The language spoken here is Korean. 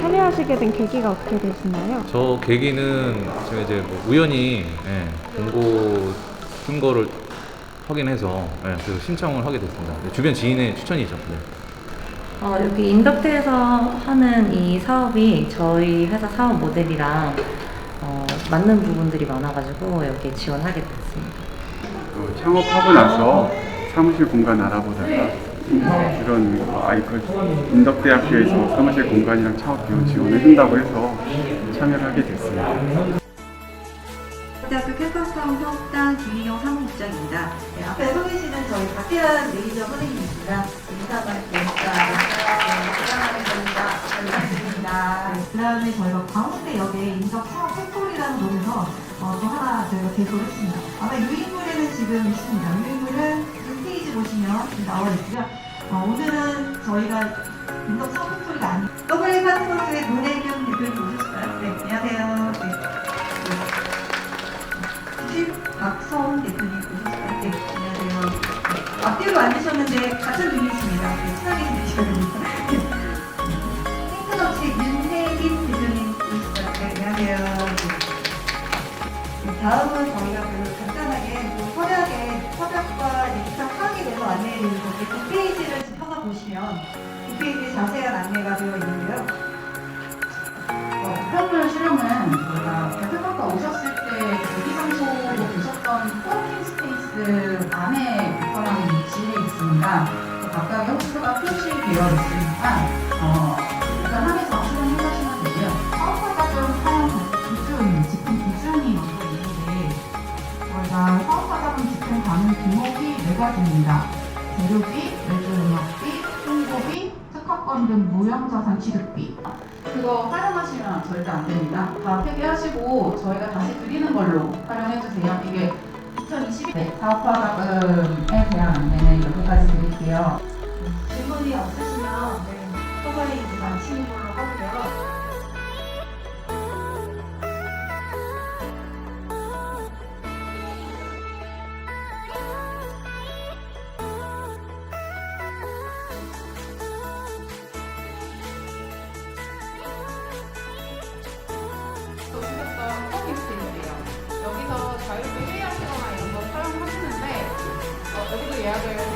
참여하시게 된 계기가 어떻게 되시나요? 저 계기는 제가 이제 뭐 우연히 예, 공고 쓴 거를 확인해서 예, 그래서 신청을 하게 됐습니다. 네, 주변 지인의 추천이죠. 네. 어, 여기 인덕대에서 하는 이 사업이 저희 회사 사업 모델이랑 어, 맞는 부분들이 많아가지고 여기에 지원하게 됐습니다. 그 창업하고 나서 사무실 공간 알아보다가 이런 아이클 인덕대학교에서 사무실 공간이랑 창업 비용 지원을 한다고 해서 참여를 하게 됐습니다. 대학교 캠퍼스타운 협단 김희경 사무국장입니다. 네, 앞에 서 계시는 저희 박대한 매니저. 인사말 대학자 부장하겠습니다. 반갑습니다. 그 다음에 저희가 광운대역에 인적 창업 팩토리라는 곳에서 어, 또 하나 저희가 개소를 했습니다. 아마 유인물에는 지금 있습니다. 유인물은 홈페이지 보시면 나와 있고요. 어, 오늘은 저희가 창업 팩토리가 아닌 더블 파트너스의 노래경 대표님 모셨어요. 네, 안녕하세요. 네. 주식 박성 대표님 오셨어요. 네, 안녕하세요. 네, 앞뒤로 앉으셨는데 같은. 네, 친 다음은 저희가 그 간단하게 그 협약의 협약과 입장 파악에 대해서 안내해드리는 건데 그 페이지를 펴서 보시면 그 페이지에 자세한 안내가 되어 있는데요. 어, 프로필 실험은 저희가 대표학과 오셨을 때 대기 장소로 보셨던 코워킹 스페이스 안에 불편함이 위치해 있습니다. 그 각각의 호스가 표시되어 있으니까 어, 일단 함에서 실험해보시면 되고요. 비네 가지입니다. 재료비, 외주능력비, 홍보비, 특허권 등 무형자산 취득비 그거 활용하시면 절대 안 됩니다. 다 폐기하시고 저희가 다시 드리는 걸로 활용해 주세요. 이게 2020 네, 사업화 자금에 대한 안내는 여기까지 드릴게요. 질문이 없으시면 네, 이제 마치는 걸로 하고요. 스